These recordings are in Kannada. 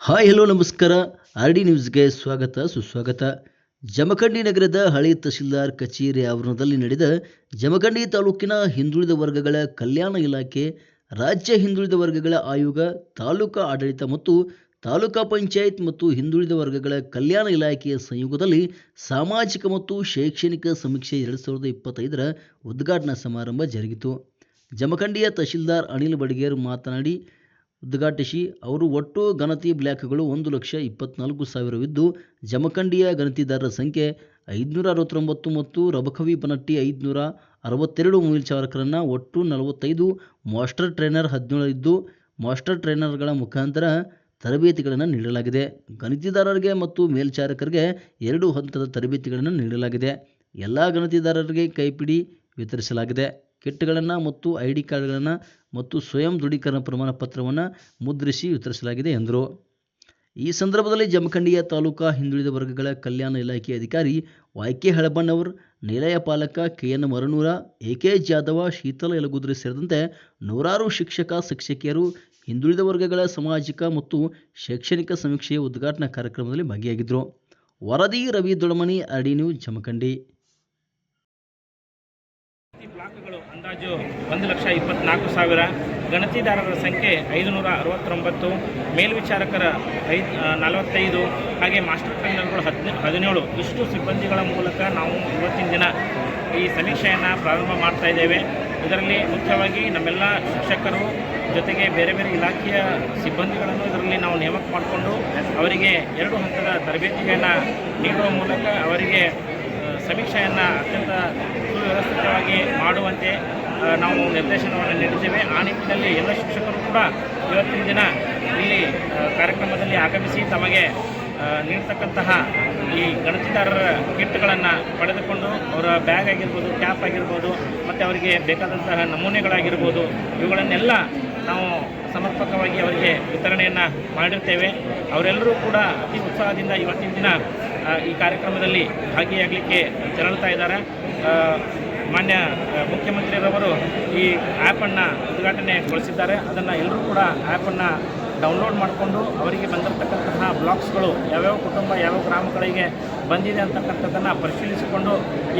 ಹಾಯ್ ಹಲೋ ನಮಸ್ಕಾರ. ಆರ್ ಡಿ ನ್ಯೂಸ್ಗೆ ಸ್ವಾಗತ ಸುಸ್ವಾಗತ. ಜಮಖಂಡಿ ನಗರದ ಹಳೆ ತಹಶೀಲ್ದಾರ್ ಕಚೇರಿ ಆವರಣದಲ್ಲಿ ನಡೆದ ಜಮಖಂಡಿ ತಾಲೂಕಿನ ಹಿಂದುಳಿದ ವರ್ಗಗಳ ಕಲ್ಯಾಣ ಇಲಾಖೆ ರಾಜ್ಯ ಹಿಂದುಳಿದ ವರ್ಗಗಳ ಆಯೋಗ, ತಾಲೂಕಾ ಆಡಳಿತ ಮತ್ತು ತಾಲೂಕಾ ಪಂಚಾಯತ್ ಮತ್ತು ಹಿಂದುಳಿದ ವರ್ಗಗಳ ಕಲ್ಯಾಣ ಇಲಾಖೆಯ ಸಂಯೋಗದಲ್ಲಿ ಸಾಮಾಜಿಕ ಮತ್ತು ಶೈಕ್ಷಣಿಕ ಸಮೀಕ್ಷೆ ಎರಡು ಸಾವಿರದ ಇಪ್ಪತ್ತೈದರ ಉದ್ಘಾಟನಾ ಸಮಾರಂಭ ಜರುಗಿತು. ಜಮಖಂಡಿಯ ತಹಶೀಲ್ದಾರ್ ಅನಿಲ್ ಬಡಿಗೇರ್ ಮಾತನಾಡಿ ಉದ್ಘಾಟಿಸಿ ಅವರು ಒಟ್ಟು ಗಣತಿ ಬ್ಲಾಕ್ಗಳು ಒಂದು ಲಕ್ಷ ಇಪ್ಪತ್ನಾಲ್ಕು ಸಾವಿರವಿದ್ದು, ಜಮಖಂಡಿಯ ಗಣತಿದಾರರ ಸಂಖ್ಯೆ ಐದುನೂರ ಅರವತ್ತೊಂಬತ್ತು ಮತ್ತು ರಬಕವಿ ಬನಟ್ಟಿ ಐದುನೂರ ಅರವತ್ತೆರಡು ಮೇಲ್ಚಾರಕರನ್ನು ಒಟ್ಟು ನಲವತ್ತೈದು ಮಾಸ್ಟರ್ ಟ್ರೈನರ್ ಹದಿನೇಳು ಇದ್ದು ಮಾಸ್ಟರ್ ಟ್ರೈನರ್ಗಳ ಮುಖಾಂತರ ತರಬೇತಿಗಳನ್ನು ನೀಡಲಾಗಿದೆ. ಗಣತಿದಾರರಿಗೆ ಮತ್ತು ಮೇಲ್ಚಾರಕರಿಗೆ ಎರಡು ಹಂತದ ತರಬೇತಿಗಳನ್ನು ನೀಡಲಾಗಿದೆ. ಎಲ್ಲ ಗಣತಿದಾರರಿಗೆ ಕೈಪಿಡಿ ವಿತರಿಸಲಾಗಿದೆ. ಕಿಟ್ಗಳನ್ನು ಮತ್ತು ಐ ಡಿ ಕಾರ್ಡ್ಗಳನ್ನು ಮತ್ತು ಸ್ವಯಂ ದೃಢೀಕರಣ ಪ್ರಮಾಣ ಪತ್ರವನ್ನು ಮುದ್ರಿಸಿ ವಿತರಿಸಲಾಗಿದೆ ಎಂದರು. ಈ ಸಂದರ್ಭದಲ್ಲಿ ಜಮಖಂಡಿಯ ತಾಲೂಕಾ ಹಿಂದುಳಿದ ವರ್ಗಗಳ ಕಲ್ಯಾಣ ಇಲಾಖೆ ಅಧಿಕಾರಿ ವೈ ಕೆ ಹಳಬಣ್ಣವರ್ ನಿಲಯ ಪಾಲಕ K N Maranur, A K Jadhav, Sheetal Yalagudri ಸೇರಿದಂತೆ ನೂರಾರು ಶಿಕ್ಷಕ, ಶಿಕ್ಷಕಿಯರು ಹಿಂದುಳಿದ ವರ್ಗಗಳ ಸಾಮಾಜಿಕ ಮತ್ತು ಶೈಕ್ಷಣಿಕ ಸಮೀಕ್ಷೆಯ ಉದ್ಘಾಟನಾ ಕಾರ್ಯಕ್ರಮದಲ್ಲಿ ಭಾಗಿಯಾಗಿದ್ದರು. ವರದಿ ರವಿ ದೊಡಮಣಿ ಆರ್ಡಿ ನ್ಯೂಸ್, ಜಮಖಂಡಿ. ಬ್ಲಾಕ್ಗಳು ಅಂದಾಜು ಒಂದು ಲಕ್ಷ ಇಪ್ಪತ್ನಾಲ್ಕು ಸಾವಿರ. ಗಣತಿದಾರರ ಸಂಖ್ಯೆ ಐದುನೂರ ಅರವತ್ತೊಂಬತ್ತು. ಮೇಲ್ವಿಚಾರಕರ ಐದು ನಲವತ್ತೈದು. ಹಾಗೆ ಮಾಸ್ಟರ್ ಟ್ರೈನರ್ಗಳು ಹದಿನ, ಹದಿನೇಳು. ಇಷ್ಟು ಸಿಬ್ಬಂದಿಗಳ ಮೂಲಕ ನಾವು ಇವತ್ತಿನ ದಿನ ಈ ಸಮೀಕ್ಷೆಯನ್ನು ಪ್ರಾರಂಭ ಮಾಡ್ತಾ ಇದ್ದೇವೆ. ಇದರಲ್ಲಿ ಮುಖ್ಯವಾಗಿ ನಮ್ಮೆಲ್ಲ ಶಿಕ್ಷಕರು ಜೊತೆಗೆ ಬೇರೆ ಬೇರೆ ಇಲಾಖೆಯ ಸಿಬ್ಬಂದಿಗಳನ್ನು ಇದರಲ್ಲಿ ನಾವು ನೇಮಕ ಮಾಡಿಕೊಂಡು ಅವರಿಗೆ ಎರಡು ಹಂತದ ತರಬೇತಿಯನ್ನು ನೀಡುವ ಮೂಲಕ ಅವರಿಗೆ ಸಮೀಕ್ಷೆಯನ್ನು ಅತ್ಯಂತ ಸುವ್ಯವಸ್ಥಿತವಾಗಿ ಮಾಡುವಂತೆ ನಾವು ನಿರ್ದೇಶನವನ್ನು ನೀಡಿದ್ದೇವೆ. ಆ ನಿಟ್ಟಿನಲ್ಲಿ ಎಲ್ಲ ಶಿಕ್ಷಕರು ಕೂಡ ಇವತ್ತಿನ ದಿನ ಇಲ್ಲಿ ಕಾರ್ಯಕ್ರಮದಲ್ಲಿ ಆಗಮಿಸಿ ತಮಗೆ ನೀಡ್ತಕ್ಕಂತಹ ಈ ಗಣತಿದಾರರ ಕಿಟ್ಗಳನ್ನು ಪಡೆದುಕೊಂಡು ಅವರ ಬ್ಯಾಗ್ ಆಗಿರ್ಬೋದು, ಕ್ಯಾಪ್ ಆಗಿರ್ಬೋದು, ಮತ್ತು ಅವರಿಗೆ ಬೇಕಾದಂತಹ ನಮೂನೆಗಳಾಗಿರ್ಬೋದು, ಇವುಗಳನ್ನೆಲ್ಲ ನಾವು ಸಮರ್ಪಕವಾಗಿ ಅವರಿಗೆ ವಿತರಣೆಯನ್ನು ಮಾಡಿರ್ತೇವೆ. ಅವರೆಲ್ಲರೂ ಕೂಡ ಅತಿ ಉತ್ಸಾಹದಿಂದ ಇವತ್ತಿನ ದಿನ ಈ ಕಾರ್ಯಕ್ರಮದಲ್ಲಿ ಭಾಗಿಯಾಗಲಿಕ್ಕೆ ತೆರಳ್ತಾ ಇದ್ದಾರೆ. ಮಾನ್ಯ ಮುಖ್ಯಮಂತ್ರಿಯವರು ಈ ಆ್ಯಪನ್ನು ಉದ್ಘಾಟನೆಗೊಳಿಸಿದ್ದಾರೆ. ಅದನ್ನು ಎಲ್ಲರೂ ಕೂಡ ಆ್ಯಪನ್ನು ಡೌನ್ಲೋಡ್ ಮಾಡಿಕೊಂಡು ಅವರಿಗೆ ಬಂದಿರತಕ್ಕಂತಹ ಬ್ಲಾಕ್ಸ್ಗಳು, ಯಾವ್ಯಾವ ಕುಟುಂಬ, ಯಾವ್ಯಾವ ಗ್ರಾಮಗಳಿಗೆ ಬಂದಿದೆ ಅಂತಕ್ಕಂಥದ್ದನ್ನು ಪರಿಶೀಲಿಸಿಕೊಂಡು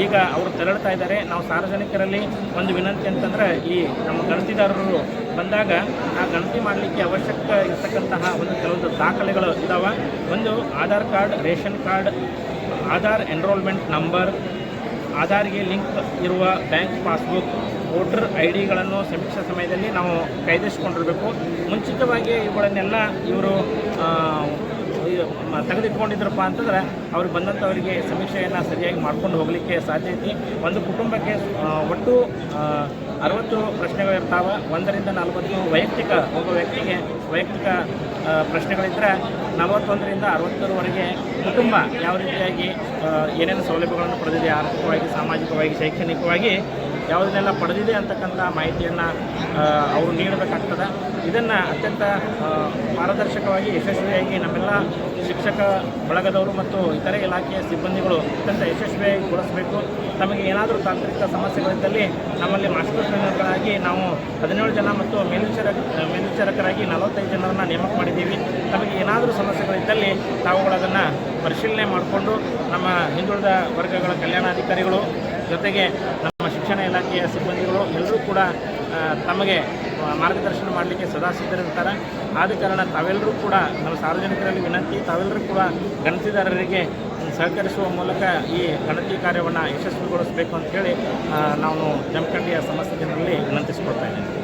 ಈಗ ಅವರು ತೆರಳ್ತಾ ಇದ್ದಾರೆ. ನಾವು ಸಾರ್ವಜನಿಕರಲ್ಲಿ ಒಂದು ವಿನಂತಿ ಅಂತಂದರೆ ಈ ನಮ್ಮ ಗಣತಿದಾರರು ಬಂದಾಗ ಆ ಗಣತಿ ಮಾಡಲಿಕ್ಕೆ ಅವಶ್ಯಕ ಇರತಕ್ಕಂತಹ ಒಂದು ಕೆಲವೊಂದು ದಾಖಲೆಗಳು ಇದ್ದಾವೆ ಒಂದು Aadhaar card, ration card, Aadhaar enrolment number, ಆಧಾರ್ಗೆ link ಇರುವ ಬ್ಯಾಂಕ್ ಪಾಸ್ಬುಕ್, ವೋಟರ್ ಐ ಡಿಗಳನ್ನು ಸಮೀಕ್ಷಾ ಸಮಯದಲ್ಲಿ ನಾವು ಕಾಯ್ದಿರಿಸಿಕೊಂಡಿರಬೇಕು ಮುಂಚಿತವಾಗಿ ಇವುಗಳನ್ನೆಲ್ಲ ಇವರು ತೆಗೆದಿಟ್ಕೊಂಡಿದ್ರಪ್ಪ ಅಂತಂದ್ರೆ ಅವ್ರಿಗೆ ಬಂದಂಥವರಿಗೆ ಸಮೀಕ್ಷೆಯನ್ನು ಸರಿಯಾಗಿ ಮಾಡ್ಕೊಂಡು ಹೋಗಲಿಕ್ಕೆ ಸಾಧ್ಯ ಐತಿ. ಒಂದು ಕುಟುಂಬಕ್ಕೆ ಒಟ್ಟು ಅರವತ್ತು ಪ್ರಶ್ನೆಗಳಿರ್ತಾವೆ ಒಂದರಿಂದ ನಲವತ್ತು ವೈಯಕ್ತಿಕ, ಒಬ್ಬ ವ್ಯಕ್ತಿಗೆ ವೈಯಕ್ತಿಕ ಪ್ರಶ್ನೆಗಳಿದ್ದರೆ ನಲವತ್ತೊಂದರಿಂದ ಅರವತ್ತರವರೆಗೆ ಕುಟುಂಬ ಯಾವ ರೀತಿಯಾಗಿ ಏನೇನು ಸೌಲಭ್ಯಗಳನ್ನು ಪಡೆದಿದೆ, ಆರ್ಥಿಕವಾಗಿ, ಸಾಮಾಜಿಕವಾಗಿ, ಶೈಕ್ಷಣಿಕವಾಗಿ ಯಾವುದನ್ನೆಲ್ಲ ಪಡೆದಿದೆ ಅಂತಕ್ಕಂಥ ಮಾಹಿತಿಯನ್ನು ಅವರು ನೀಡಬೇಕಾಗ್ತದೆ. ಇದನ್ನು ಅತ್ಯಂತ ಪಾರದರ್ಶಕವಾಗಿ, ಯಶಸ್ವಿಯಾಗಿ ನಮ್ಮೆಲ್ಲ ಶಿಕ್ಷಕ ಬಳಗದವರು ಮತ್ತು ಇತರೆ ಇಲಾಖೆಯ ಸಿಬ್ಬಂದಿಗಳು ಅತ್ಯಂತ ಯಶಸ್ವಿಯಾಗಿ ಗೊಳಿಸಬೇಕು ತಮಗೆ ಏನಾದರೂ ತಾಂತ್ರಿಕ ಸಮಸ್ಯೆಗಳಿದ್ದಲ್ಲಿ ನಮ್ಮಲ್ಲಿ ಮಾಸ್ಟರ್ ಟ್ರೈನರ್ಗಳಾಗಿ ನಾವು ಹದಿನೇಳು ಜನ ಮತ್ತು ಮೇಲ್ವಿಚಾರ ಮೇಲ್ವಿಚಾರಕರಾಗಿ ನಲವತ್ತೈದು ಜನರನ್ನು ನೇಮಕ ಮಾಡಿದ್ದೀವಿ. ನಮಗೆ ಏನಾದರೂ ಸಮಸ್ಯೆಗಳಿದ್ದಲ್ಲಿ ತಾವುಗಳದನ್ನು ಪರಿಶೀಲನೆ ಮಾಡಿಕೊಂಡು ನಮ್ಮ ಹಿಂದುಳಿದ ವರ್ಗಗಳ ಕಲ್ಯಾಣಾಧಿಕಾರಿಗಳು ಜೊತೆಗೆ ನಮ್ಮ ಶಿಕ್ಷಣ ಇಲಾಖೆಯ ಸಿಬ್ಬಂದಿಗಳು ಎಲ್ಲರೂ ಕೂಡ ತಮಗೆ ಮಾರ್ಗದರ್ಶನ ಮಾಡಲಿಕ್ಕೆ ಸದಾ ಸಿದ್ಧರಿರ್ತಾರೆ. ಆದ ಕಾರಣ ತಾವೆಲ್ಲರೂ ಕೂಡ ನಮ್ಮ ಸಾರ್ವಜನಿಕರಲ್ಲಿ ವಿನಂತಿ, ತಾವೆಲ್ಲರೂ ಕೂಡ ಗಣತಿದಾರರಿಗೆ ಸಹಕರಿಸುವ ಮೂಲಕ ಈ ಗಣತಿ ಕಾರ್ಯವನ್ನು ಯಶಸ್ವಿಗೊಳಿಸಬೇಕು ಅಂತ ಹೇಳಿ ನಾನು ಜಮಖಂಡಿಯ ಸಮಸ್ತ ಜನರಲ್ಲಿ ವಿನಂತಿಸಿಕೊಳ್ತಾ ಇದ್ದೇವೆ